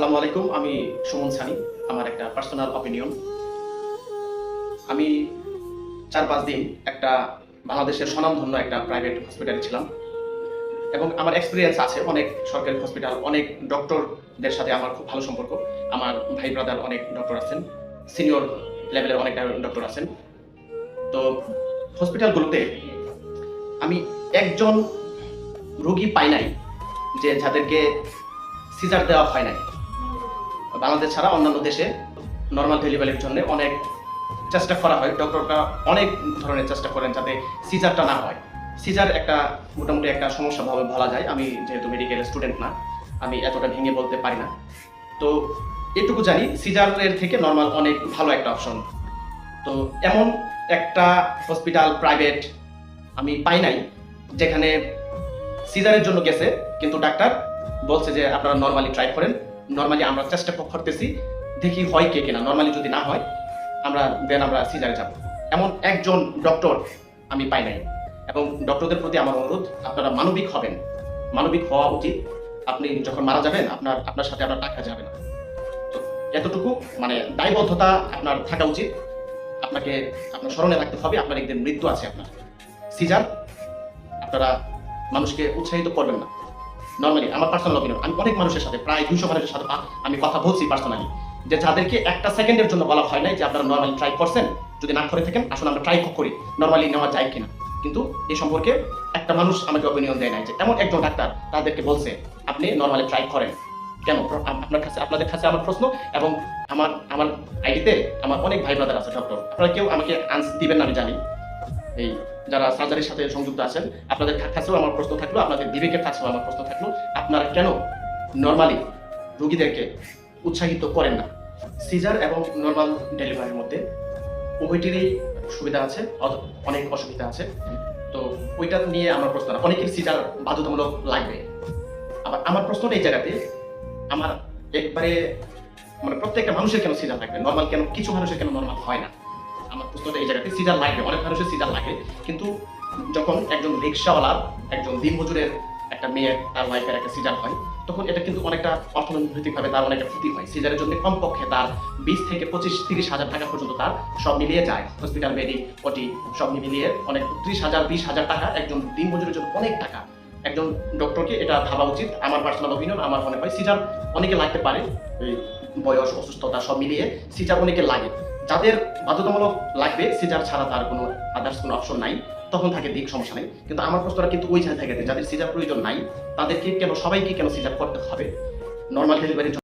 আসসালামু আলাইকুম, আমি সুমন সানি, আমার একটা পার্সোনাল অপিনিয়ন আমি চার পাঁচ দিন একটা বাংলাদেশের স্বনামধন্য একটা প্রাইভেট হসপিটালে ছিলাম এবং আমার এক্সপিরিয়েন্স আছে অনেক সরকারি হসপিটাল অনেক ডক্টরদের সাথে আমার খুব ভালো সম্পর্ক। আমার ভাই ব্রাদার অনেক ডক্টর আছেন সিনিয়র লেভেলের অনেক ডক্টর আছেন। তো হসপিটালগুলোতে আমি একজন রোগী পাই নাই যে যাদেরকে সিজার দেওয়া হয় নাই। বাংলাদেশ ছাড়া অন্যান্য দেশে নর্মাল ডেলিভারির জন্য অনেক চেষ্টা করা হয়। ডক্টররা অনেক ধরনের চেষ্টা করেন যাতে সিজারটা না হয়। সিজার একটা মোটামুটি একটা সমস্যাভাবে বলা যায়। আমি যেহেতু মেডিকেল স্টুডেন্ট না, আমি এতটা ভেঙে বলতে পারি না। তো এটুকু জানি সিজারের থেকে নর্মাল অনেক ভালো একটা অপশন তো এমন একটা হসপিটাল প্রাইভেট আমি পাই নাই, যেখানে সিজারের জন্য গেছে, কিন্তু ডাক্তার বলছে যে আপনারা নর্মালি ট্রাই করেন। নর্মালি আমরা চেষ্টা করতেছি, দেখি হয় কে কিনা। নর্মালি যদি না হয়, আমরা দেন আমরা সিজারে যাব। এমন একজন ডক্টর আমি পাই নাই। এবং ডক্টরদের প্রতি আমার অনুরোধ, আপনারা মানবিক হবেন। মানবিক হওয়া উচিত। আপনি যখন মারা যাবেন, আপনার আপনার সাথে আপনার টাকা যাবে না। তো এতটুকু মানে দায়বদ্ধতা আপনার থাকা উচিত। আপনাকে, আপনার স্মরণে রাখতে হবে, আপনার একদিন মৃত্যু আছে আপনার। সিজার আপনারা মানুষকে উৎসাহিত করবেন না। নর্মালি আমার পার্সোনাল অপিনিয়ন আমি অনেক মানুষের সাথে, প্রায় দুইশো মানুষের সাথে আমি কথা বলছি পার্সোনালি যে যাদেরকে একটা সেকেন্ডের জন্য বলা হয় নাই যে আপনারা নর্মালি ট্রাই করছেন, যদি না করে থাকেন, আসলে আমরা ট্রাই করি নর্মালি নেওয়া যায় কিনা। কিন্তু এই সম্পর্কে একটা মানুষ আমাকে অপিনিয়ন দেয় নাই যে এমন একজন ডাক্তার তাদেরকে বলছে, আপনি নর্মালি ট্রাই করেন। কেন? আপনার কাছে আপনাদের কাছে আমার প্রশ্ন এবং আমার আমার আইডিতে আমার অনেক ভাই ব্রাদার আছে ডক্টর আপনারা কেউ আমাকে আনসার দিবেন না, আমি জানি। এই যারা সার্জারির সাথে সংযুক্ত আছেন, আপনাদের কাছেও আমার প্রশ্ন থাকল, আপনাদের বিবেকের কাছেও আমার প্রশ্ন থাকল, আপনারা কেন নর্মালি রুগীদেরকে উৎসাহিত করেন না? সিজার এবং নর্মাল ডেলিভারির মধ্যে উভয়টিরই সুবিধা আছে অনেক অসুবিধা আছে। তো ওইটা নিয়ে আমার প্রশ্ন না। অনেকের সিজার বাধ্যতামূলক লাগবে। আবার আমার প্রশ্নটা এই জায়গাতে, আমার একবারে মানে প্রত্যেকটা মানুষের কেন সিজার লাগবে? নর্মাল কেন কিছু মানুষের কেন নর্মাল হয় না? আমার প্রশ্নটা এই জায়গাতে সিজার লাগবে অনেক মানুষের সিজার লাগে, কিন্তু যখন একজন রিক্সাওয়ালার একজন দিন মজুরের একটা মেয়ের তার ওয়াইফের একটা সিজার হয়, তখন এটা কিন্তু অনেকটা অর্থনৈতিকভাবে তার অনেকটা ক্ষতি হয়। সিজারের জন্য কমপক্ষে তার বিশ থেকে পঁচিশ, তিরিশ হাজার টাকা পর্যন্ত তার সব মিলিয়ে যায়। হসপিটাল বেডি ওটি সব মিলিয়ে অনেক ত্রিশ হাজার, বিশ হাজার টাকা একজন দিন মজুরের জন্য অনেক টাকা। একজন ডক্টরকে এটা ভাবা উচিত। আমার পার্সোনাল অপিনিয়ন আমার মনে হয় সিজার অনেকে লাগতে পারে বয়স, অসুস্থতা সব মিলিয়ে সিজার অনেকে লাগে। যাদের বাধ্যতামূলক লাগবে সিজার ছাড়া তার কোনো আদার্স কোনো অপশন নাই। তখন থাকে দিক, সমস্যা নেই। কিন্তু আমার প্রশ্নটা কিন্তু ওই জায়গাতে যাদের সিজার প্রয়োজন নাই, তাদেরকে কেন, সবাইকে কেন সিজার করতে হবে? নর্মাল ডেলিভারির